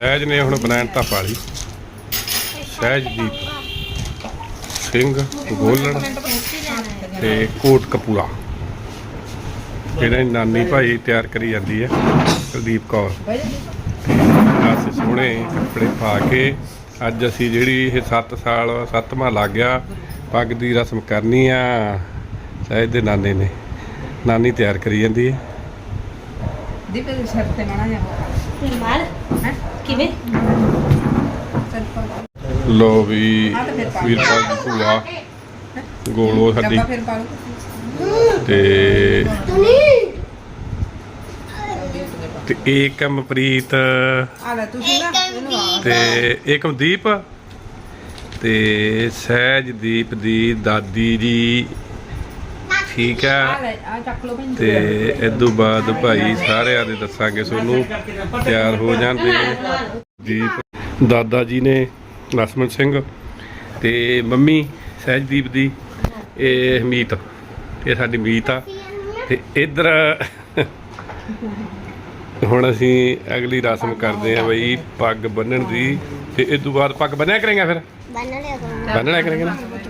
ਸਹਿਜ ਨੇ ਹੁਣ ਬਨੈਣ ਤਾਂ ਪਾ ਲਈ ਸਹਿਜਦੀਪ ਸਿੰਘ ਗੋਲਣ ਤੇ ਕੋਟ ਕਪੂਰਾ। ਜਿਹੜੇ ਨਾਨੀ ਭਾਈ ਤਿਆਰ ਕਰੀ ਜਾਂਦੀ ਹੈ ਕੁਲਦੀਪ ਕੌਰ। ਅਸੀਂ ਸੋਹਣੇ ਕੱਪੜੇ ਪਾ ਕੇ ਅੱਜ ਅਸੀਂ ਜਿਹੜੀ ਇਹ 7 ਸਾਲ 7ਵਾਂ ਲੱਗ ਗਿਆ ਪੱਗ ਦੀ ਰਸਮ ਕਰਨੀ ਆ ਸਹਿਜ ਦੇ ਨਾਨੇ ਨੇ। ਨਾਨੀ ਤਿਆਰ ਕਰੀ ਜਾਂਦੀ ਹੈ। ਦੀਪੇ ਦੇ ਸਿਰ ਤੇ ਮਾਣਾ ਜਾ ਮਾਰ ਕਿਵੇਂ? ਲੋ ਵੀ ਵੀਰਪਾਲ ਦੀ ਭੂਆ ਗੋਲੋ ਸਾਡੀ। ਤੇ ਤੇ ਇਹਨੂੰ ਆ। ਤੇ ਏਕਮਦੀਪ ਤੇ ਸਹਿਜਦੀਪ ਦੀ ਦਾਦੀ ਜੀ। ਠੀਕ ਆ। ਤੇ ਇਦੋਂ ਬਾਅਦ ਭਾਈ ਸਾਰਿਆਂ ਦੇ ਦੱਸਾਂਗੇ ਤੁਹਾਨੂੰ ਤਿਆਰ ਹੋ ਜਾਂਦੇ ਜੀ ਦਾਦਾ ਜੀ ਨੇ ਲਸਮਨ ਸਿੰਘ ਤੇ ਮੰਮੀ ਸਹਿਜਦੀਪ ਦੀ ਇਹ ਹਮੀਤ ਇਹ ਸਾਡੀ ਮੀਤ ਆ। ਤੇ ਇਧਰ ਹੁਣ ਅਸੀਂ ਅਗਲੀ ਰਸਮ ਕਰਦੇ ਆ ਬਈ ਪੱਗ ਬੰਨਣ ਦੀ। ਤੇ ਇਸ ਤੋਂ ਬਾਅਦ ਪੱਗ ਬੰਨਿਆ ਕਰਾਂਗੇ ਫਿਰ? ਬੰਨਣਾ ਕਰਾਂਗੇ।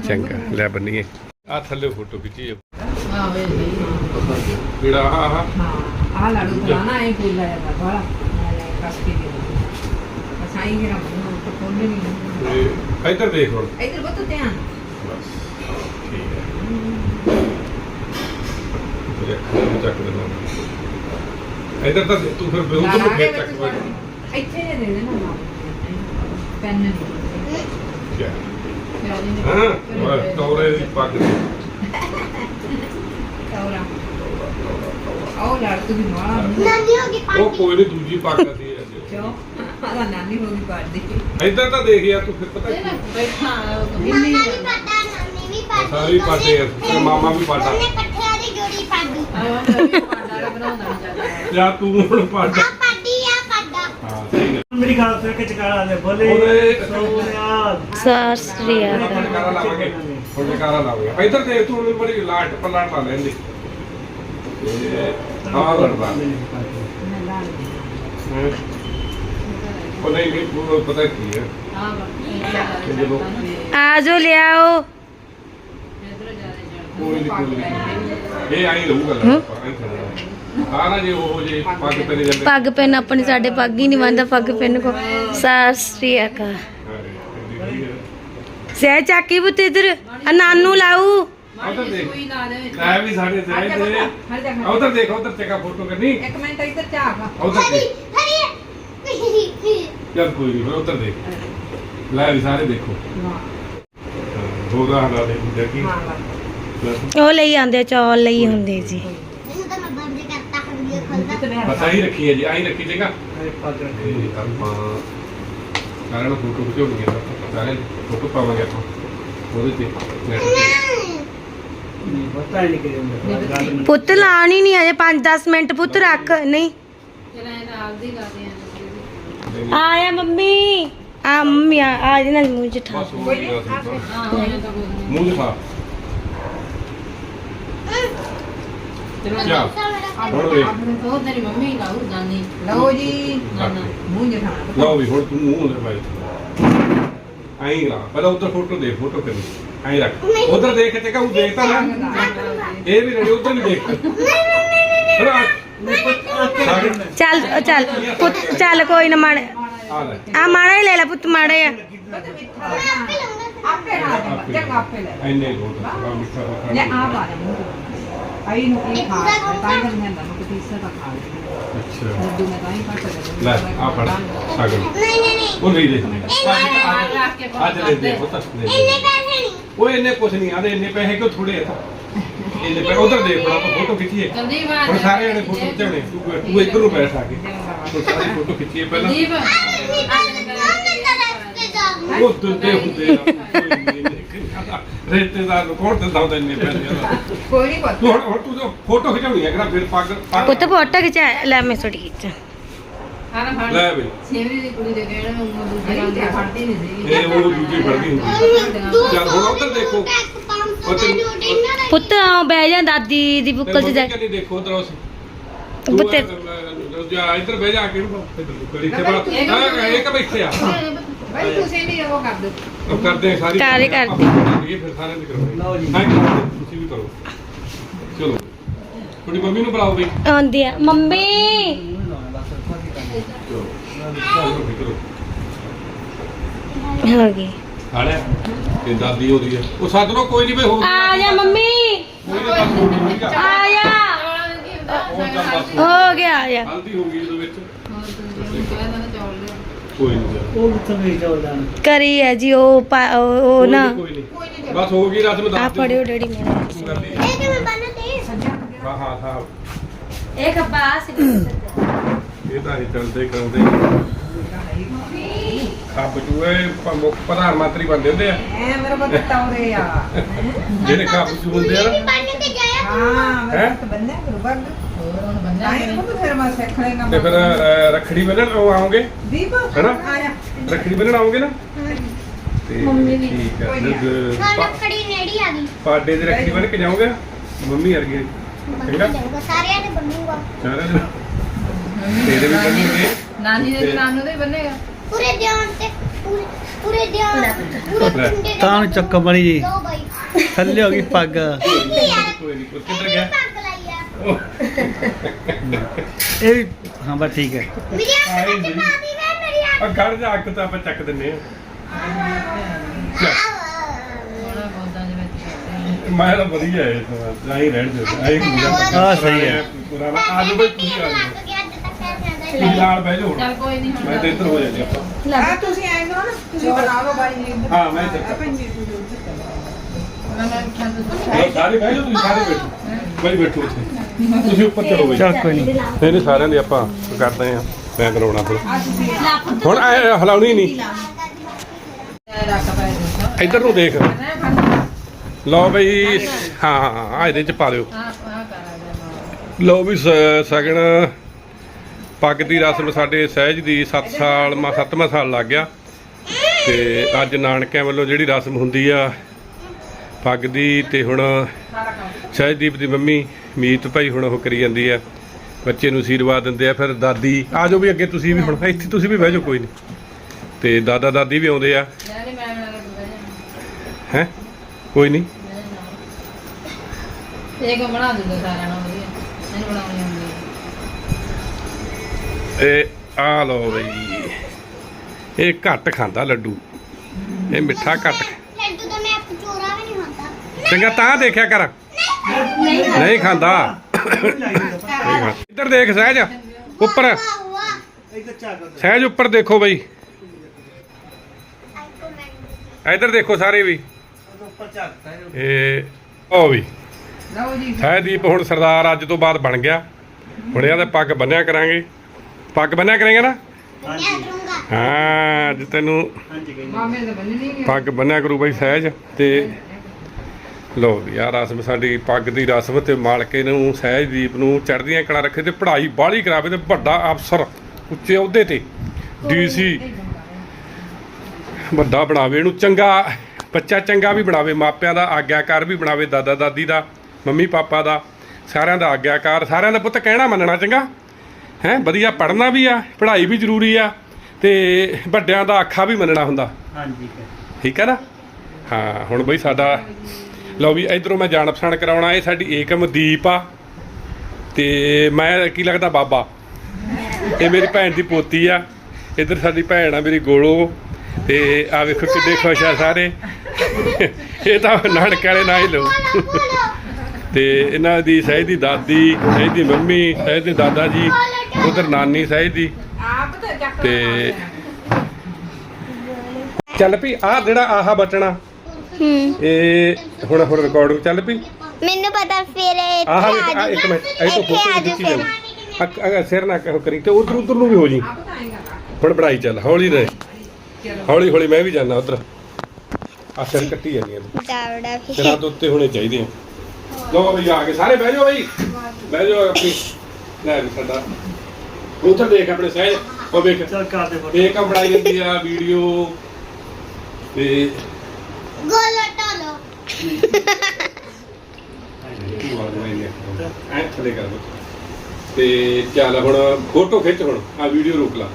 ਚੰਗਾ ਲੈ ਬੰਨੀਏ। ਆ ਥੱਲੇ ਫੋਟੋ ਖਿੱਚੀਏ ਆ ਵੇ ਜੀ ਜਿਹੜਾ ਆਹ ਆਹ। ਹਾਂ ਆ ਲਾੜੂ ਬਣਾ ਇਹ ਫੁੱਲ ਆਇਆ ਦਾ ਬਾਲਾ ਕਸ ਕੇ ਦੇ ਅਸਾਈ ਮੇਰਾ ਮੂੰਹ ਤੋਂ ਖੋਲ੍ਹੇ ਨਹੀਂ ਤੇ ਇੱਧਰ ਦੇਖ ਹੁਣ। ਇਧਰ ਬੱਤੋ ਧਿਆਨ। ਬਸ ਠੀਕ ਹੈ। ਤੇਰੇ ਨੂੰ ਚੱਕ ਦੇਣਾ ਇੱਧਰ ਤਾਂ ਦੇ- ਤੂੰ ਫਿਰ ਉਧਰ ਨੂੰ ਫੇਰ ਚੱਕ ਦੇ। ਇੱਥੇ ਦੇ ਦੇ ਨਾ ਪੈਨ ਨਹੀਂ। ਹਾਂ ਟੌਰੇ ਦੀ ਪੱਗ ਦੀ। ਤੌਰਾ ਆਓ ਲੜ ਤੂੰ ਵੀ ਮਾਰਾ ਨਾਨੀ ਹੋ ਗਈ ਉਹ ਕੋਈ ਨਹੀਂ ਦੂਜੀ ਪੱਗ ਸੀ ਅੱਜ ਕਿਉਂ ਆਦਾ ਨਾਨੀ ਹੋ ਗਈ ਪਾੜਦੀ ਇੱਧਰ ਤਾਂ ਦੇਖ ਯਾਰ ਤੂੰ ਫਿਰ ਪਤਾ ਕੀ ਬੈਠਾ ਮੰਮਾ ਵੀ ਪਾਟਾ ਨਾਨੀ ਵੀ ਪਾਟੀ ਸਾਰੀ ਪਾਟੇ ਆ, ਤੇਰਾ ਮਾਮਾ ਵੀ ਪਾਟਾ। ਉਹਨੇ ਇਕੱਠਿਆਂ ਦੀ ਜੋੜੀ ਪਾਡੀ ਯਾ ਤੂੰ ਹੁਣ ਪੱਗ ਆ ਪਾਡੀ ਆ ਪਾਡਾ ਹਾਂ ਸਹੀ ਹੈ ਮੇਰੀ ਗੱਲ ਸੁਣ ਕੇ ਚਕਾਰਾ ਦੇ ਬੋਲੇ। ਉਹਦੇ- ਸੋਨਿਆ ਸਾਸਰੀ ਹੁਣ ਆਪਾਂ ਜਕਾਰਾ ਲਾਵਾਂਗੇ। ਹੁਣ ਜਕਾਰਾ ਲਾਵਾਂਗੇ। ਇੱਧਰ ਦੇਖ ਤੂੰ ਉਹਨੂੰ ਬੜੀ ਲਾਟ ਪਲਾਟ ਲਾ ਲੈਂਦੀ। ਹਾਂ ਲੜਦਾ। ਹੈਂ। ਉਹ ਨਹੀਂ ਨਹੀਂ ਉਹ ਪਤਾ ਕੀ ਹੈ। ਆ ਜੋ ਲਿਆਓ। ਕੋਈ ਨਹੀਂ ਕੋਈ ਨਹੀਂ ਇਹ ਆਈ ਰਹੂਗਾ ਆ ਨਾ ਜੇ ਉਹ ਜੇ ਪੱਗ ਤੇ ਜਾਂਦੇ। ਪੱਗ ਪੈਨ ਆਪਣੀ ਸਾਡੇ ਪੱਗ ਹੀ ਨਹੀਂ ਬੰਦਾ ਪੱਗ ਪੈਨ ਕੋ ਸਾਸਰੀ ਅਕਾ ਸਹਿ ਚਾਕੀ ਬੁੱਤ ਇਧਰ ਆ ਨਾਨੂ ਲਾਊ। ਉਧਰ ਦੇਖ। ਲੈ ਵੀ ਸਾਡੇ ਸਹਿਜ ਤੇ ਉਧਰ ਦੇਖ ਉਧਰ ਚੱਕਾ ਫੋਟੋ ਕਰਨੀ। ਇੱਕ ਮਿੰਟ ਇੱਧਰ ਝਾਕ ਉਧਰ ਦੇਖ। ਚੱਲ ਕੋਈ ਨਹੀਂ ਉਧਰ ਦੇਖ। ਲੈ ਵੀ ਸਾਰੇ ਦੇਖੋ। ਦੇ ਕੀ ਉਹ ਲਈ ਆਂਦੇ ਚੌਲ ਲਈ ਹੁੰਦੇ ਜੀ। ਬਸ ਆਹੀ ਰੱਖੀ ਹੈ ਜੀ ਆਹੀ ਰੱਖੀ ਜਗਾ ਤੇ ਆਪਾਂ ਸਾਰਿਆਂ ਨੂੰ ਫੋਟੋ ਖਿਚਾਉਣੀ ਹੈ ਸਾਰੇ ਫੋਟੋ ਪਾਵਾਂਗੇ ਆਪਾਂ ਉਹਦੇ ਤੇ net ਤੇ। ਪਤਾ ਨਹੀਂ ਕਿ ਗੱਲ ਮੈਨੂੰ ਪੁੱਤ ਲਾਣ ਹੀ ਨਹੀਂ ਅਜੇ 5-10 ਮਿੰਟ ਪੁੱਤ ਰੱਖ ਨਹੀਂ ਆਇਆ ਮੰਮੀ ਆ ਮੰਮੀ ਆ ਆ ਜੀ ਨਾਲ ਮੂੰਹ ਚ ਠਾ ਬਸ ਹੋ ਗਿਆ ਸੀ ਮੂੰਹ ਦਿਖਾ। ਕਿਆ ਹੁਣ ਵੇਖ ਲਓ ਜੀ। ਮੂੰਹ ਜਠਾਣਾ ਲਓ ਵੀ ਹੁਣ ਤੂੰ ਮੂੰਹ ਦੇ। ਭਾਈ ਆਈ ਲਾ। ਪਹਿਲਾਂ ਉਧਰ ਫੋਟੋ ਦੇ ਫੋਟੋ ਕਰ। ਆਈ ਰੱਖ। ਉਧਰ ਦੇਖ ਕੇ ਕਹੂੰ ਦੇਖਤਾ ਨਾ ਇਹ ਵੀ ਰੜੀ ਉਧਰ ਵੀ ਦੇਖ। ਫਿਰ ਆ ਸਾਡੇ ਚੱਲ ਚੱਲ ਪੁੱਤ ਚੱਲ ਕੋਈ ਨਾ ਮਾੜਾ ਆ ਮਾੜਾ ਹੀ ਲੈ ਲੈ ਪੁੱਤ ਮਾੜਾ ਆ ਆਪੇ ਨਾ ਦੇ ਚੰਗਾ ਆਪੇ ਲੈ। ਐਨੇ ਲੋਟ ਮਿੱਠਾ ਲੈ ਆ ਮੂੰਹ ਆਈ ਨੂੰ ਇਹ ਖਾ ਤਾਂ ਹੀ ਕਰਨੇ ਦਾ ਮੁਕ ਤੀਸਰਾ ਦਾ ਖਾ ਲੈ ਅੱਛਾ। ਲੱਡੂ ਮੈਂ ਤਾਂ ਹੀ ਕੱਟ ਦੇ ਲੈ ਆ ਫੜ। ਸਾਗਰ ਉਹ ਨਹੀਂ ਦੇ। ਅੱਜ ਲੈ ਦੇ ਉਹ ਤਾਂ ਦੇ। ਦੇ। ਉਹ ਇੰਨੇ ਕੁਛ ਨਹੀਂ ਆਦੇ ਇੰਨੇ ਪੈਸੇ ਕਿਉਂ ਥੋੜੇ ਆ? ਇੰਨੇ ਪੈਸੇ ਉਧਰ ਦੇ ਫੜਾ ਆਪਾਂ ਫੋਟੋ ਖਿੱਚੀਏ। ਹੁਣ ਸਾਰੇ ਜਣੇ ਫੋਟੋ ਖਿਚਾਉਣੇ ਤੂੰ ਤੂੰ ਇੱਧਰ ਨੂੰ ਬੈਠ ਆ ਕੇ। ਹੁਣ ਸਾਰੇ ਫੋਟੋ ਖਿੱਚੀਏ ਪਹਿਲਾਂ। ਉਹ ਦੁੱਦੇ ਹੁੰਦੇ ਆ ਕੋਈ ਨਹੀਂ ਨਿਕਲਦਾ। ਰਿਸ਼ਤੇਦਾਰ ਨੂੰ ਕੌਣ ਦਿੰਦਾ ਹੁੰਦਾ ਇੰਨੇ ਪੈਸੇ ਦਾ ਕੋਈ ਨਹੀਂ ਤੂੰ ਹੁਣ ਹੁਣ ਤੂੰ ਫੋਟੋ ਖਿਚਾਉਣੀ ਹੈ ਕਿਹੜਾ ਫਿਰ ਪੱਗ ਪੱਗ ਪੁੱਤ ਫੋਟੋ ਖਿਚਾ ਲੈ ਮੈਂ ਛੋਟੀ ਖਿੱਚਾਂ ਲੈ ਬਈ ਛੇਵੀਂ ਦੀ ਕੁੜੀ ਦੇ ਕਹਿਣ ਨੂੰ ਦੂਜੇ ਨਹੀਂ ਨਾਲ ਤੇ ਫੜਦੀ ਨਹੀਂ ਸੀ ਇਹ ਉਹ ਦੂਜੀ ਫੜਦੀ ਹੁੰਦੀ ਚੱਲ ਹੁਣ ਉੱਧਰ ਦੇਖੋ ਉਹ ਤੈਨੂੰ ਪੁੱਤ ਆ ਬਹਿ ਜਾ ਦਾਦੀ ਦੀ ਬੁੱਕਲ ਚ ਜਾ ਕਦੀ ਦੇਖੋ ਉਧਰ ਉਸ ਤੂੰ ਪੁੱਤ ਜਾ ਇੱਧਰ ਬਹਿ ਜਾ ਕੇ ਇਹਨੂੰ ਇੱਧਰ ਨੂੰ ਇੱਥੇ ਬੜਾ ਇਹ ਕਿ ਬੈਠੇ ਆ ਬਈ ਤੁਸੀਂ ਵੀ ਉਹ ਕਰ ਦਿਓ। ਉਹ ਕਰਦੇ ਆ ਸਾਰੀ ਕਾਰੇ ਕਰਦੀ। ਆਪਾਂ ਕਰਾਂਗੇ, ਫਿਰ ਸਾਰਿਆਂ ਦੀ ਕਰੋ। ਲਓ ਜੀ। ਹਾਂ ਤੁਸੀਂ ਵੀ ਕਰੋ। ਚਲੋ। ਤੁਹਾਡੀ ਮੰਮੀ ਨੂੰ ਬੁਲਾਓ ਬਈ। ਆਉਂਦੀ ਆ। ਮੰਮੀ! ਚਲੋ। ਚਲੋ ਕਰੋ। ਹੋ ਗਈ। ਹਾਲੇ ਤੇ ਦਾਦੀ ਉਹਦੀ ਆ। ਉਹ ਸੱਦ ਲੋ ਕੋਈ ਨਹੀਂ ਬਈ ਹੋ ਆ ਜਾ ਮੰਮੀ! ਕੋਈ ਨਾ ਦਾਦੀ ਹੋ ਗਈ, ਠੀਕ ਆ। ਆ ਜਾ! ਹੋਰ ਚੱਲ ਬਸ ਹੋ ਗਿਆ ਆ ਜਾ। ਹਲਦੀ ਹੋ ਗਈ ਇਹਦੇ ਵਿੱਚ। ਚੌਲ ਲਿਆ ਕੋਈ ਨਹੀਂ ਉਹ ਕਿੱਥੋਂ ਚੱਲ ਜਾਣ? ਕਰੀ ਹੈ ਜੀ ਉਹ ਪਾ- ਉਹ ਉਹ ਨਾ। ਕੋਈ ਨਹੀਂ। ਬਸ ਹੋ ਗਈ ਰਸਮ ਦੱਸ ਆ ਦਿਓ। ਫੜਿਓ ਡੈਡੀ ਮੇਰਾ ਤੂੰ ਕਰਦੀ ਆ। ਇਹ ਕਿਵੇਂ ਬੰਨਦੇ ਹਾਂ ਹਾਂ ਹਾਂ। ਇਹ ਖੱਬਾ ਸੀ ਇਹ ਤਾਂ ਹੀ ਚਲਦੇ ਕਰਦੇ ਖੱਬ ਚੂਏ ਪ- ਮੁੱਖ ਪ੍ਰਧਾਨ ਮੰਤਰੀ ਬਣਦੇ ਹੁੰਦੇ ਆ। ਐ ਮੇਰੇ ਕੋਲ ਤੌਰੇ ਆ। ਜਿਹੜੇ ਖੱਬ ਚੂ ਹੁੰਦੇ ਆ ਨਾ। ਹਾਂ ਮੇਰੇ ਹੈਂ? ਕੋਲ ਬੰਨਿਆ ਗੁਰੂ ਬੱਗ ਹੋਰ ਹੁਣ ਬੰਦਾ ਆਏ ਨੂੰ ਫਿਰ ਮੈਂ ਸਿੱਖ ਲੈਣਾ ਤੇ ਫਿਰ ਅ, ਰੱਖੜੀ ਬੰਨਣ ਉਹ ਆਉਂਗੇ? ਦੀਪ ਹੈਨਾ? ਆਇਆ। ਰੱਖੜੀ ਬੰਨਣ ਆਉਂਗੇ ਨਾ? ਤੇ ਮੰਮੀ ਵੀ। ਠੀਕ ਕੋਈ ਹੈ ਨਾ। ਜਦ ਹਾਂ ਪਾ- ਲੱਕੜੀ ਨੇੜੀ ਆ ਗਈ। ਪਾਡੇ ਦੀ ਰੱਖੜੀ ਬੰਨ ਕੇ ਜਾਓਗੇ? ਮੰਮੀ ਵਰਗੀ। ਚੰਗਾ ਜਾਊਗਾ ਸਾਰਿਆਂ ਨੇ ਬੰਨੂਗਾ। ਸਾਰਿਆਂ ਦੇ? ਤੇਰੇ ਵੀ ਬੰਨੂਗੇ ਨਾਨੀ ਦੇ ਨਾਨੂ ਦੇ ਬੰਨੇਗਾ। ਪੂਰੇ ਧਿਆਨ ਤੇ ਪੂਰੇ ਪੂਰੇ ਧਿਆਨ ਪੂਰੇ ਲੈ। ਪਿੰਡੇ। ਦੇ ਤਾਂ ਚੱਕ ਬਣੀ ਜੀ। ਬਾਈ। ਥੱਲੇ ਹੋ ਗਈ ਪੱਗ। ਕੋਈ ਨਹੀਂ ਕੋਈ ਨਹੀਂ ਕਿੱਧਰ ਗਿਆ? ਇਹ ਵੀ ਹਾਂ ਬਸ ਠੀਕ ਹੈ। ਮੇਰੀ ਅੱਖ ਵਿੱਚ ਜੀ। ਪਾ ਦੀ ਵੇ ਮੇਰੀ ਅੱਖ ਆ ਗੜ ਜਾ ਅੱਗ ਤਾਂ ਆਪਾਂ ਚੱਕ ਦਿੰਨੇ ਆ ਮੈਂ ਤਾਂ ਵਧੀਆ ਹੈ ਤਾਂ ਆਈ ਰਹਿਣ ਦੇ ਆਈ ਹਾਂ, ਸਹੀ ਹੈ। ਪੁਰਾਣਾ ਆ ਜਾਓ ਬਈ ਤੁਸੀਂ ਆ ਜਾਓ ਨਾਲ ਬਹਿ ਜਾਓ ਚੱਲ ਕੋਈ ਨਹੀਂ ਹੁਣ ਮੈਂ ਤੇ ਇੱਧਰ ਹੋ ਜਾਂਦੇ ਆਪਾਂ। ਆ ਤੁਸੀਂ ਆਏ ਨਾ ਤੁਸੀਂ ਬਣਾ ਲਓ ਬਾਈ ਹਾਂ ਮੈਂ ਚਲੋ ਸਾਰੇ ਬਹਿ ਜਾਓ ਤੁਸੀਂ ਸਾਰੇ ਬੈਠੋ। ਬਈ ਬੈਠੋ ਉੱਥੇ ਤੁਸੀਂ ਉੱਪਰ ਚਲੋ ਬਈ। ਚੱਲ ਕੋਈ ਨਹੀਂ ਨਹੀਂ ਨਹੀਂ ਸਾਰਿਆਂ ਦੀ ਆਪਾਂ ਕਰਦੇ ਆ ਮੈਂ ਕਰਾਉਣਾ ਫਿਰ। ਹੁਣ ਐ ਹਲਾਉਣੀ ਨਹੀਂ ਇੱਧਰ ਨੂੰ ਦੇਖ। ਲਓ ਬਈ ਹਾਂ ਆ ਇਹਦੇ ਚ ਪਾ ਕਰਾਂਗੇ ਲਓ ਵੀ ਸ- ਸਗਨ ਪੱਗ ਦੀ ਰਸਮ ਸਾਡੇ ਸਹਿਜ ਦੀ 7 ਸਾਲ ਮਾ 7ਵਾਂ ਸਾਲ ਲੱਗ ਗਿਆ। ਤੇ ਅੱਜ ਨਾਨਕਿਆਂ ਵੱਲੋਂ ਜਿਹੜੀ ਰਸਮ ਹੁੰਦੀ ਆ ਪੱਗ ਦੀ ਤੇ ਹੁਣ ਸਹਿਜਦੀਪ ਦੀ ਮੰਮੀ ਮੀਤ ਭਾਈ ਹੁਣ ਉਹ ਕਰੀ ਜਾਂਦੀ ਆ। ਬੱਚੇ ਨੂੰ ਆਸ਼ੀਰਵਾਦ ਦਿੰਦੇ ਆ ਫਿਰ ਦਾਦੀ ਆ ਜਾਓ ਵੀ ਅੱਗੇ ਤੁਸੀਂ ਵੀ ਹੁਣ ਇੱਥੇ ਤੁਸੀਂ ਵੀ ਬਹਿ ਜਾਓ ਕੋਈ ਨਹੀਂ ਤੇ ਦਾਦਾ ਦਾਦੀ ਵੀ ਆਉਂਦੇ ਆ। ਹੈ? ਕੋਈ ਨਹੀਂ ਇਹ ਕੋ ਬਣਾ ਦੂੰਗਾ ਸਾਰਿਆਂ ਨੂੰ ਵਧੀਆ। ਇਹਨੂੰ ਬਣਾਉਣੀ ਹੁੰਦੀ। ਹੈ ਇਹ ਆ ਲਓ ਬਈ ਇਹ ਘੱਟ ਖਾਂਦਾ ਲੱਡੂ। ਇਹ ਮਿੱਠਾ ਘੱਟ। ਲੱਡੂ ਤਾਂ ਮੈਂ ਚੋਰਾ ਵੀ ਨਹੀਂ ਖਾਂਦਾ। ਚੰਗਾ ਤਾਂ ਦੇਖਿਆ ਕਰ। ਨਹੀਂ ਖਾਂਦਾ। ਨਹੀਂ ਖਾਂਦਾ। ਇੱਧਰ ਦੇਖ ਸਹਿਜ ਉੱਪਰ। ਸਹਿਜ ਉੱਪਰ ਦੇਖੋ ਬਈ। ਇੱਧਰ ਦੇਖੋ ਸਾਰੇ ਵੀ। ਇਹ ਉਹ ਵੀ। ਲਓ ਜੀ। ਸਹਿਜਦੀਪ ਹੁਣ ਸਰਦਾਰ ਅੱਜ ਤੋਂ ਬਾਅਦ ਬਣ ਗਿਆ। ਹੁਣ ਇਹਦਾ ਪੱਗ ਬੰਨਿਆ ਕਰਾਂਗੇ। ਪੱਗ ਬੰਨਿਆ ਕਰਾਂਗੇ ਨਾ? ਹਾਂ ਅੱਜ ਤੈਨੂੰ ਪੱਗ ਬੰਨਿਆ ਕਰੂ ਬਈ ਸਹਿਜ ਤੇ ਲੋ ਵੀ ਆ ਰਸਮ ਸਾਡੀ ਪੱਗ ਦੀ ਰਸਮ ਤੇ ਮਾਲਕੇ ਨੂੰ ਸਹਿਜਦੀਪ ਨੂੰ ਚੜ੍ਹਦੀਆਂ ਕਲਾ ਰੱਖੇ ਤੇ ਪੜ੍ਹਾਈ ਬਾਹਲੀ ਕਰਾਵੇ ਤੇ ਵੱਡਾ ਅਫਸਰ ਉੱਚੇ ਅਹੁਦੇ ਤੇ ਡੀਸੀ ਵੱਡਾ ਬਣਾਵੇ ਇਹਨੂੰ ਚੰਗਾ ਬੱਚਾ ਚੰਗਾ ਵੀ ਬਣਾਵੇ ਮਾਪਿਆਂ ਦਾ ਆਗਿਆਕਾਰ ਵੀ ਬਣਾਵੇ ਦਾਦਾ ਦਾਦੀ ਦਾ ਮੰਮੀ ਪਾਪਾ ਦਾ ਸਾਰਿਆਂ ਦਾ ਆਗਿਆਕਾਰ ਸਾਰਿਆਂ ਦਾ ਪੁੱਤ ਕਹਿਣਾ ਮੰਨਣਾ ਚੰਗਾ ਹੈ ਵਧੀਆ ਪੜ੍ਹਨਾ ਵੀ ਆ ਪੜ੍ਹਾਈ ਵੀ ਜ਼ਰੂਰੀ ਆ ਤੇ ਵੱਡਿਆਂ ਦਾ ਆਖਾ ਵੀ ਮੰਨਣਾ ਹੁੰਦਾ। ਹਾਂਜੀ। ਠੀਕ ਹੈ ਨਾ? ਹਾਂ ਹੁਣ ਬਈ ਸਾਡਾ ਲਓ ਵੀ ਇਧਰੋਂ ਮੈਂ ਜਾਣ ਪਛਾਣ ਕਰਾਉਣਾ ਇਹ ਸਾਡੀ ਏਕਮਦੀਪ ਆ। ਤੇ ਮੈਂ ਕੀ ਲੱਗਦਾ ਬਾਬਾ? ਇਹ ਮੇਰੀ ਭੈਣ ਦੀ ਪੋਤੀ ਆ। ਇਧਰ ਸਾਡੀ ਭੈਣ ਆ ਮੇਰੀ ਗੋਲੋ। ਤੇ ਆ ਵੇਖੋ ਕਿੱਡੇ ਖੁਸ਼ ਆ ਸਾਰੇ। ਇਹ ਤਾਂ ਨਾਨਕ ਵਾਲੇ ਨਾਲ ਹੀ ਲਓ। ਤੇ ਇਹਨਾਂ ਦੀ ਸਹਿਜ ਦੀ ਦਾਦੀ ਸਹਿਜ ਦੀ ਮੰਮੀ ਸਹਿਜ ਦੇ ਦਾਦਾ ਜੀ ਉਧਰ ਨਾਨੀ ਸਹਿਜ ਦੀ। ਤਾਂ ਚੱਲ ਪਈ ਆ ਜਿਹੜਾ ਆਹਾ ਬਚਣਾ। ਹੂੰ। ਇਹ ਹੁਣ ਹੁਣ ਰਿਕਾਰਡਿੰਗ ਚੱਲ ਪਈ? ਮੈਨੂੰ ਪਤਾ ਫਿਰ ਆਹ ਵੇਖ ਆ ਇੱਕ ਮਿੰਟ ਇਹ ਤੋਂ ਫੋਟੋ ਖਿੱਚੀ ਜਾਓ ਅੱਕ- ਅਗਰ ਸਿਰ ਨਾ ਕਹੋ ਕਰੀ ਤੇ ਉਧਰ ਉਧਰ ਨੂੰ ਵੀ ਹੋ ਜੀ। ਹੁਣ ਬੜਾਈ ਚੱਲ ਹੌਲੀ ਰਹੇ। ਹੌਲੀ ਹੌਲੀ ਮੈਂ ਵੀ ਜਾਣਾ ਉਧਰ। ਆ ਸਿਰ ਕੱਟੀ ਜਾਂਦੀਆਂ ਨੇ। ਦਾਵੜਾ ਵੀ। ਸਿਰਾਂ ਤੋਂ ਉੱਤੇ ਹੋਣੇ ਚਾਹੀਦੇ ਆ। ਲੋ ਬਈ ਆ ਕੇ ਸਾਰੇ ਬਹਿ ਜਾਓ ਬਈ। ਬਹਿ ਜਾਓ ਆਪਣੀ। ਲੈ ਵੀ ਸਾਡਾ। ਉਧਰ ਦੇਖ ਆਪਣੇ ਸਹਿਜ। ਉਹ ਵੇਖ। ਚੱਲ ਕਰ ਦੇ ਫੋਟੋ। ਮੇਕਅਪ ਬਣਾਈ ਜਾਂਦੀ ਆ ਵੀਡੀਓ। ਤੇ ਗੋਲ ਟੋਲੋ। ਐ ਥੱਲੇ ਕਰ ਦੋ। ਤੇ ਚੱਲ ਹੁਣ ਫੋਟੋ ਖਿੱਚ ਹੁਣ ਆ ਵੀਡੀਓ ਰੋਕ ਲਾ।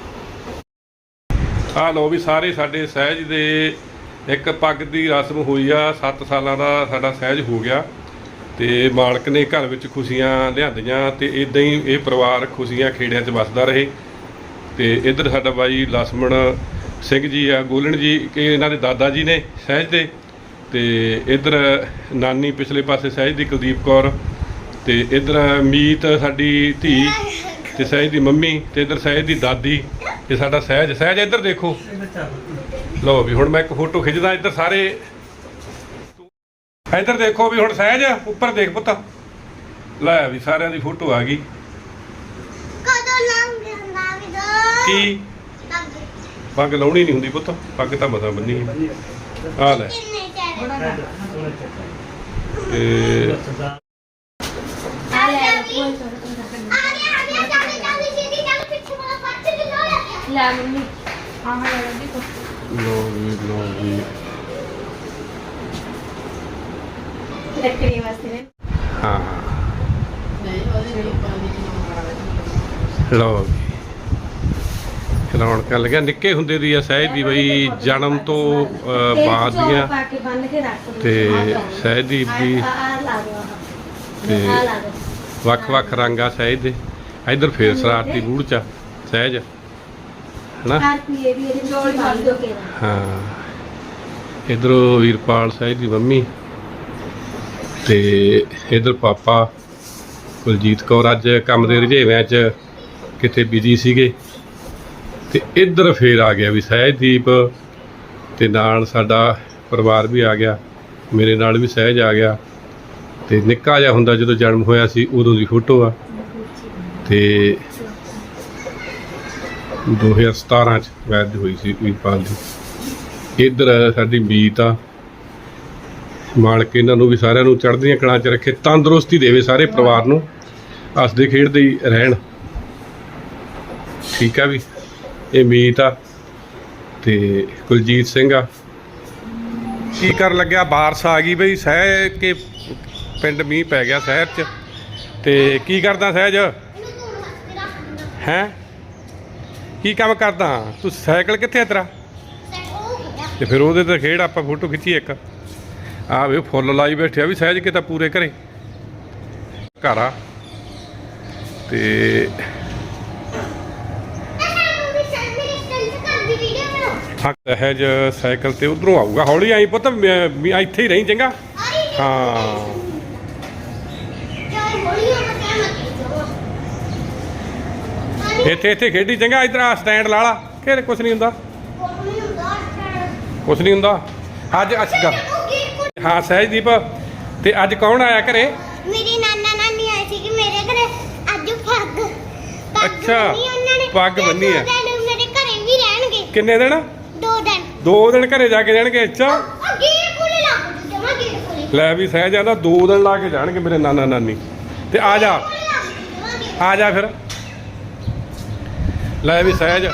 ਆ ਲੋ ਵੀ ਸਾਰੇ ਸਾਡੇ ਸਹਿਜ ਦੇ ਇੱਕ ਪੱਗ ਦੀ ਰਸਮ ਹੋਈ ਆ 7 ਸਾਲਾਂ ਦਾ ਸਾਡਾ ਸਹਿਜ ਹੋ ਗਿਆ। ਤੇ ਮਾਲਕ ਨੇ ਘਰ ਵਿੱਚ ਖੁਸ਼ੀਆਂ ਲਿਆਂਦੀਆਂ ਤੇ ਇਦਾਂ ਹੀ ਇਹ ਪਰਿਵਾਰ ਖੁਸ਼ੀਆਂ ਖੇੜਿਆਂ 'ਚ ਵੱਸਦਾ ਰਹੇ। ਤੇ ਇੱਧਰ ਸਾਡਾ ਬਾਈ ਲਸਮਣ ਸਿੰਘ ਜੀ ਆ ਗੋਲਣ ਜੀ ਕਿ ਇਹਨਾਂ ਦੇ ਦਾਦਾ ਜੀ ਨੇ ਸਹਿਜ ਦੇ। ਤੇ ਇੱਧਰ ਨਾਨੀ ਪਿਛਲੇ ਪਾਸੇ ਸਹਿਜ ਦੀ ਕੁਲਦੀਪ ਕੌਰ ਤੇ ਇੱਧਰ ਮੀਤ ਸਾਡੀ ਧੀ ਤੇ ਸਹਿਜ ਦੀ ਮੰਮੀ ਤੇ ਇੱਧਰ ਸਹਿਜ ਦੀ ਦਾਦੀ ਤੇ ਸਾਡਾ ਸਹਿਜ। ਸਹਿਜ ਇੱਧਰ ਦੇਖੋ। ਲਓ ਵੀ ਹੁਣ ਮੈਂ ਇੱਕ ਫੋਟੋ ਖਿੱਚਦਾ ਇੱਧਰ ਸਾਰੇ। ਇੱਧਰ ਦੇਖੋ ਵੀ ਹੁਣ ਸਹਿਜ ਉੱਪਰ ਦੇਖ ਪੁੱਤ। ਲੈ ਵੀ ਸਾਰਿਆਂ ਦੀ ਫੋਟੋ ਆ ਗਈ। ਕਦੋਂ ਲਾਉਂਗੇ ਹੁੰਦਾ ਵੀ ਦੋ? ਕੀ? ਪੱਗ ਲਾਉਣੀ ਨਹੀਂ ਹੁੰਦੀ ਪੁੱਤ ਪੱਗ ਤਾਂ ਮਸਾਂ ਬੰਨੀ ਹੈ ਆ ਲੈ। ਤੇ ਪਿੱਛੇ ਵਾਲਾ ਪੱਟ ਕੇ ਲੋ ਲੈ ਮੰਮੀ। ਲੈ ਲੋ ਵੀ ਲੋ ਵੀ ਰੱਖੜੀ ਵਾਸਤੇ ਹਾਂ। ਲਓ ਵੀ ਰੌਣਕਾਂ ਲੱਗਿਆ ਨਿੱਕੇ ਹੁੰਦੇ ਦੀ ਆ ਸਹਿਜ ਦੀ ਬਈ ਜਨਮ ਤੋਂ ਬਾਅਦ ਦੀਆਂ ਪਾ ਕੇ ਬੰਨ ਕੇ ਰੱਖ ਦਿਓ। ਤੇ। ਸਹਿਜਦੀਪ ਦੀ ਆਹ- ਆਹ ਲਾ ਦਿਓ ਆਹ। ਤੇ ਆਹ ਲਾ ਦਿਓ। ਵੱਖ-ਵੱਖ ਰੰਗ ਸਹਿਜ ਦੇ ਇੱਧਰ ਫੇਰ ਸਰਾਰਤੀ ਬੂੜ ਚ ਆ, ਸਹਿਜ ਹਨਾ ਹਰ ਕੋਈ ਇਹ ਵੀ ਇਹਦੇ ਚੋਲ ਪਾ ਦਿਓ ਕੇ ਹਾਂ ਇਧਰੋਂ ਵੀਰਪਾਲ ਸਾਹਿਬ ਦੀ ਮੰਮੀ ਤੇ ਇਧਰ ਪਾਪਾ ਕੁਲਜੀਤ ਕੌਰ ਅੱਜ ਕੰਮ ਦੇ ਰੁਝੇਵਿਆਂ 'ਚ ਕਿਤੇ ਬਿਜ਼ੀ ਸੀਗੇ ਤੇ ਇੱਧਰ ਫੇਰ ਆ ਗਿਆ ਵੀ ਸਹਿਜਦੀਪ ਤੇ ਨਾਲ ਸਾਡਾ ਪਰਿਵਾਰ ਵੀ ਆ ਗਿਆ। ਮੇਰੇ ਨਾਲ ਵੀ ਸਹਿਜ ਆ ਗਿਆ ਤੇ ਨਿੱਕਾ ਜਿਹਾ ਹੁੰਦਾ ਜਦੋਂ ਜਨਮ ਹੋਇਆ ਸੀ ਉਦੋਂ ਦੀ ਫੋਟੋ ਆ। ਤੇ 2017 ਚ ਵੈਦ ਹੋਈ ਸੀ ਵੀਰਪਾਲ ਦੀ ਇੱਧਰ ਸਾਡੀ ਬੀਤ ਆ। ਮਾਲਕ ਇਹਨਾਂ ਨੂੰ ਵੀ ਸਾਰਿਆਂ ਨੂੰ ਚੜ੍ਹਦੀਆਂ ਕਲਾਂ 'ਚ ਰੱਖੇ, ਤੰਦਰੁਸਤੀ ਦੇਵੇ ਸਾਰੇ ਪਰਿਵਾਰ ਨੂੰ। ਹੱਸਦੇ ਖੇਡਦੇ ਹੀ ਰਹਿਣ। ਠੀਕ ਆ ਵੀ? ਇਹ ਮੀਤ ਆ ਤੇ ਕੁਲਜੀਤ ਸਿੰਘ ਆ। ਕੀ ਕਰਨ ਲੱਗਿਆ? ਬਾਰਸ ਆ ਗਈ ਬਈ, ਸਹਿ ਕੇ ਪਿੰਡ ਮੀਂਹ ਪੈ ਗਿਆ ਸ਼ਹਿਰ 'ਚ। ਤੇ ਕੀ ਕਰਦਾ ਸਹਿਜ? ਹੈ? ਕੀ ਕੰਮ ਕਰਦਾ? ਤੂੰ ਸਾਈਕਲ ਕਿੱਥੇ ਆ ਤੇਰਾ? ਤੇ ਫਿਰ ਉਹਦੇ ਤੇ ਖੇਡ ਆਪਾਂ ਫੋਟੋ ਖਿੱਚੀ ਇੱਕ। ਆ ਵੇ ਫੁੱਲ ਲਾਈ ਬੈਠਿਆ ਵੀ ਸਹਿਜ ਕੇ ਤਾਂ ਪੂਰੇ ਘਰੇ। ਘਰ ਆ। ਤੇ ਸਹਿਜ ਸਾਈਕਲ ਤੇ ਉਧਰੋਂ ਆਊਗਾ। ਹੌਲੀ ਆਈ ਪੁੱਤ ਇੱਥੇ ਹੀ ਰਹੀ ਚੰਗਾ। ਹਾਂ। ਇੱਥੇ ਇੱਥੇ ਖੇਡੀ ਚੰਗਾ ਇਧਰ ਆ ਸਟੈਂਡ ਲਾ ਲਾ ਕਿ ਕੁਛ ਨਹੀਂ ਹੁੰਦਾ। ਕੁਛ ਨਹੀਂ ਹੁੰਦਾ। ਅੱਜ ਅੱਛਾ ਹਾਂ ਸਹਿਜਦੀਪ ਤੇ ਅੱਜ ਕੌਣ ਆਇਆ ਘਰੇ? ਮੇਰੀ ਨਾਨਾ ਨਾਨੀ ਆਈ ਸੀ ਕਿ ਮੇਰੇ ਘਰੇ। ਅੱਜ ਪੱਗ ਅੱਛਾ, ਪੱਗ। ਦੋ ਦਿਨ ਮੇਰੇ ਘਰੇ ਵੀ ਰਹਿਣਗੇ। ਕਿੰਨੇ ਦਿਨ? ਦੋ ਦਿਨ ਘਰੇ ਜਾ ਕੇ ਜਾਣਗੇ ਅੱਛਾ ਉਹ ਗੇਟ ਕੋਲੇ ਲੱਗ ਜਮਾ ਗੇਟ ਕੋਲੇ। ਲੈ ਵੀ ਸਹਿਜ ਆਂਦਾ ਦੋ ਦਿਨ ਲਾ ਕੇ ਜਾਣਗੇ ਮੇਰੇ ਨਾਨਾ ਨਾਨੀ। ਤੇ ਆ ਜਾ। ਆ ਜਾ ਫਿਰ। ਲੈ ਵੀ ਸਹਿਜ।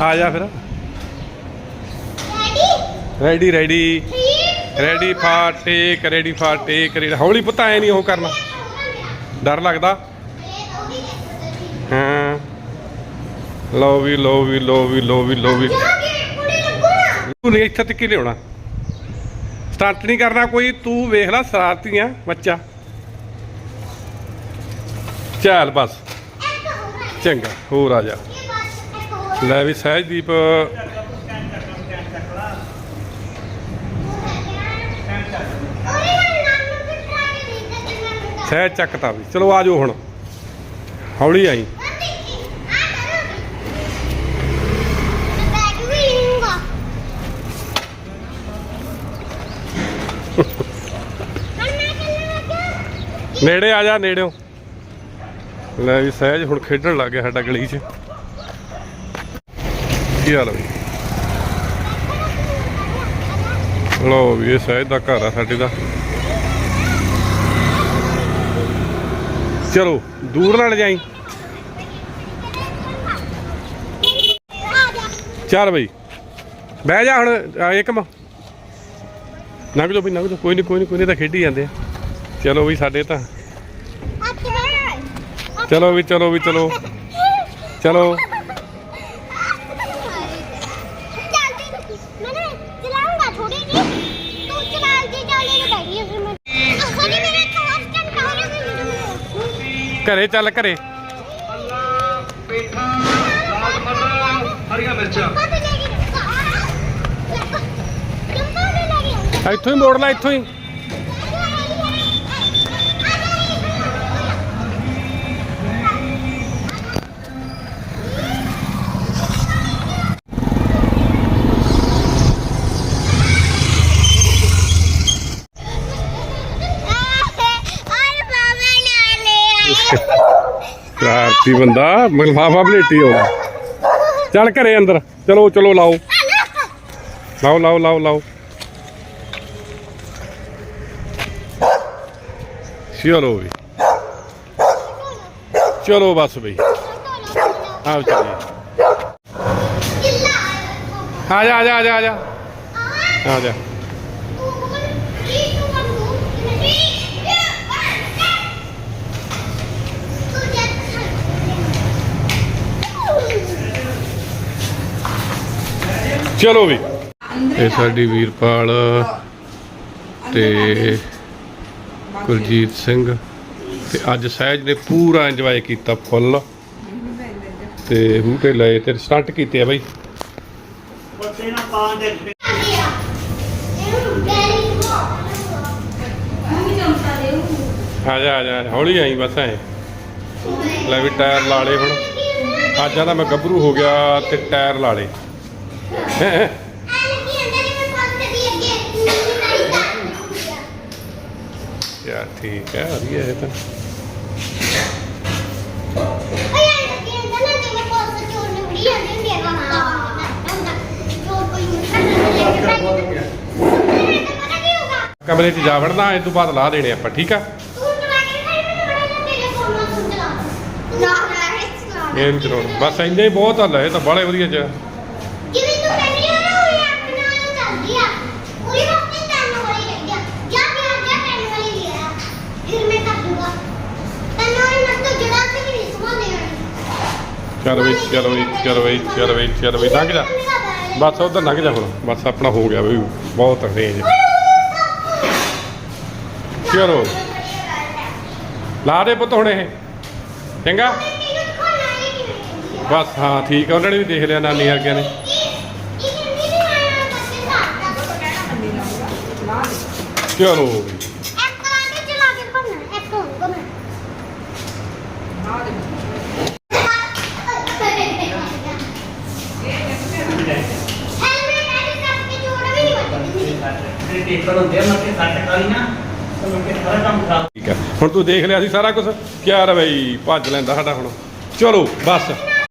ਆ ਜਾ ਫਿਰ। Ready ready ready 3 ready for take ready for take ready ਹੌਲੀ ਪੁੱਤ ਐ ਨਹੀਂ ਉਹ ਕਰਨਾ। ਡਰ ਲੱਗਦਾ। ਹਾਂ। ਲਓ ਵੀ ਲਓ ਵੀ ਲਓ ਵੀ ਲਓ ਵੀ ਲਓ ਵੀ ਜਮਾ ਗੇਟ ਕੋਲੇ ਲੱਗੋ ਨਾ ਤੂੰ ਨਹੀਂ ਇੱਥੇ ਤੱਕ ਹੀ ਲਿਆਉਣਾ। ਸਟੰਟ ਨਹੀਂ ਕਰਨਾ ਕੋਈ, ਤੂੰ ਵੇਖ ਲੈ ਸ਼ਰਾਰਤੀ ਆ, ਬੱਚਾ। ਚੱਲ ਬਸ। ਚੰਗਾ, ਹੋਰ ਆ ਜਾ। ਲੈ ਵੀ ਸਹਿਜਦੀਪ। ਸਹਿਜ ਚੱਕਤਾ ਵੀ। ਚਲੋ ਆ ਜਾਓ ਹੁਣ। ਹੌਲੀ ਆਈ। ਨੇੜੇ ਆ ਜਾ, ਨੇੜਿਓ। ਲੈ ਵੀ ਸਹਿਜ ਹੁਣ ਖੇਡਣ ਲੱਗ ਗਿਆ ਸਾਡਾ ਗਲੀ 'ਚ। ਕੀ ਹਾਲ ਵੀ ਲੋ ਵੀ ਇਹ ਸਹਿਜ ਦਾ ਘਰ ਆ ਸਾਡੇ ਦਾ। ਚਲੋ, ਦੂਰ ਨਾਲ ਜਾਈ। ਚੱਲ ਬਈ, ਬਹਿ ਜਾ ਹੁਣ ਇੱਕ ਮ ਨੰਗ ਜੋ ਵੀ ਨੰਗ ਜੋ ਕੋਈ ਨਹੀਂ ਕੋਈ ਨਹੀਂ ਕੋਈ ਨਹੀਂ ਤਾਂ ਖੇਡੀ ਜਾਂਦੇ ਆ। ਚਲੋ ਵੀ ਸਾਡੇ ਤਾਂ ਚਲੋ ਵੀ ਚਲੋ ਵੀ ਚਲੋ। ਚਲੋ। ਘਰੇ ਚੱਲ ਘਰੇ। ਹਰੀਆਂ ਮਿਰਚਾਂ। ਇੱਥੋਂ ਹੀ ਮੋੜਨਾ ਇੱਥੋਂ ਹੀ। ਕ੍ਰਾਂਤੀ ਬੰਦਾ ਮਲਫਾਫਾ ਬਲੇਟੀ ਹੋਣਾ ਚੱਲ ਘਰੇ ਅੰਦਰ, ਚਲੋ ਚਲੋ ਲਾਓ। ਲਾਓ ਲਾਓ ਲਾਓ ਲਾਓ। ਚਲੋ ਵੀ। ਚਲੋ ਬਸ ਬਈ। ਆਓ ਚੱਲੀਏ। ਆ ਜਾ ਆ ਜਾ ਆ ਜਾ। ਆ ਜਾ। ਚਲੋ ਵੀ। ਇਹ ਸਾਡੀ ਵੀਰਪਾਲ ਤੇ ਕੁਲਜੀਤ ਸਿੰਘ ਤੇ ਅੱਜ ਸਹਿਜ ਨੇ ਪੂਰਾ ਇੰਜੋਏ ਕੀਤਾ ਫੁੱਲ ਤੇ ਬੂਟੇ ਲਏ ਤੇ ਸਟਾਰਟ ਕੀਤੇ ਆ ਬਾਈ। ਬੱਤੇ ਨਾ ਆ ਜਾ ਆ ਜਾ। ਹੌਲੀ ਆਈ ਬਸ ਐ। ਲੈ ਵੀ ਟਾਇਰ ਲਾ ਲਏ ਹੁਣ। ਅੱਜ ਦਾ ਮੈਂ ਗੱਭਰੂ ਹੋ ਗਿਆ ਤੇ ਟਾਇਰ ਲਾ ਲਏ। ਯਾਰ ਠੀਕ ਹੈ ਵਧੀਆ ਇਹ ਤਾਂ। ਕਮਰੇ 'ਚ ਜਾ ਵੜਨਾ ਇਹ ਤੋਂ ਬਾਅਦ ਲਾ ਦੇਣੇ ਆਪਾਂ ਠੀਕ ਆ? ਇਹ ਚਲਾਉਣਾ। ਬਸ ਇੰਨੇ ਬਹੁਤ ਹੱਲ ਹੈ ਇਹ ਤਾਂ ਬੜੇ ਵਧੀਆ ਚ ਜਿਵੇਂ ਤੂੰ ਕਹਿੰਦੀ ਆ ਨਾ ਉਹ ਅੱਖ ਨਾਲ ਚੱਲਦੀ ਆ ਉਹਦੀ ਵਾਸਤੇ ਤੈਨੂੰ ਵਾਲੀ ਰਹਿ ਗਿਆ ਜਾ ਕੇ ਆ ਜਾ ਤੈਨੂੰ ਵਾਲੀ ਲਿਆ ਫਿਰ ਮੈਂ ਕਰ ਦੂੰਗਾ ਤੈਨੂੰ ਵਾਲੀ ਮਤ ਤੋਂ ਜੜਾ ਤੇ ਵੀ ਨਹੀਂ ਸਮਾਉਂਦੇ ਆਣੀ ਚੱਲ ਬਈ ਚੱਲ ਬਈ ਚੱਲ ਬਈ ਚੱਲ ਬਈ ਚੱਲ ਬਈ ਲੰਘ ਜਾ। ਬਸ ਉਧਰ ਲੰਘ ਜਾ ਹੁਣ। ਬਸ ਆਪਣਾ ਹੋ ਗਿਆ ਬਈ, ਬਹੁਤ ਰੇਂਜ ਚਲੋ। ਲਾ ਦੇ ਪੁੱਤ ਹੁਣ ਇਹ। ਚੰਗਾ? ਬਸ, ਹਾਂ, ਠੀਕ ਆ। ਉਹਨਾਂ ਨੇ ਵੀ ਦੇਖ ਲਿਆ ਨਾਨੀ ਵਰਗਿਆਂ ਨੇ। ਚਲੋ। ਬਈ ਤੇ ਪੇਪਰ ਮੱਥੇ ਸੱਟ ਕਾਲੀ ਨਾ, ਤਾਂ ਮੁੜ ਕੇ ਸਾਰਾ ਕੰਮ ਖਰਾਬ ਠੀਕ ਹੈ। ਹੁਣ ਤੂੰ ਦੇਖ ਲਿਆ ਸੀ ਸਾਰਾ ਕੁਝ ਕਿਆ ਰਵਈ ਭੱਜ ਲੈਂਦਾ ਸਾਡਾ ਹੁਣ। ਚਲੋ, ਬਸ।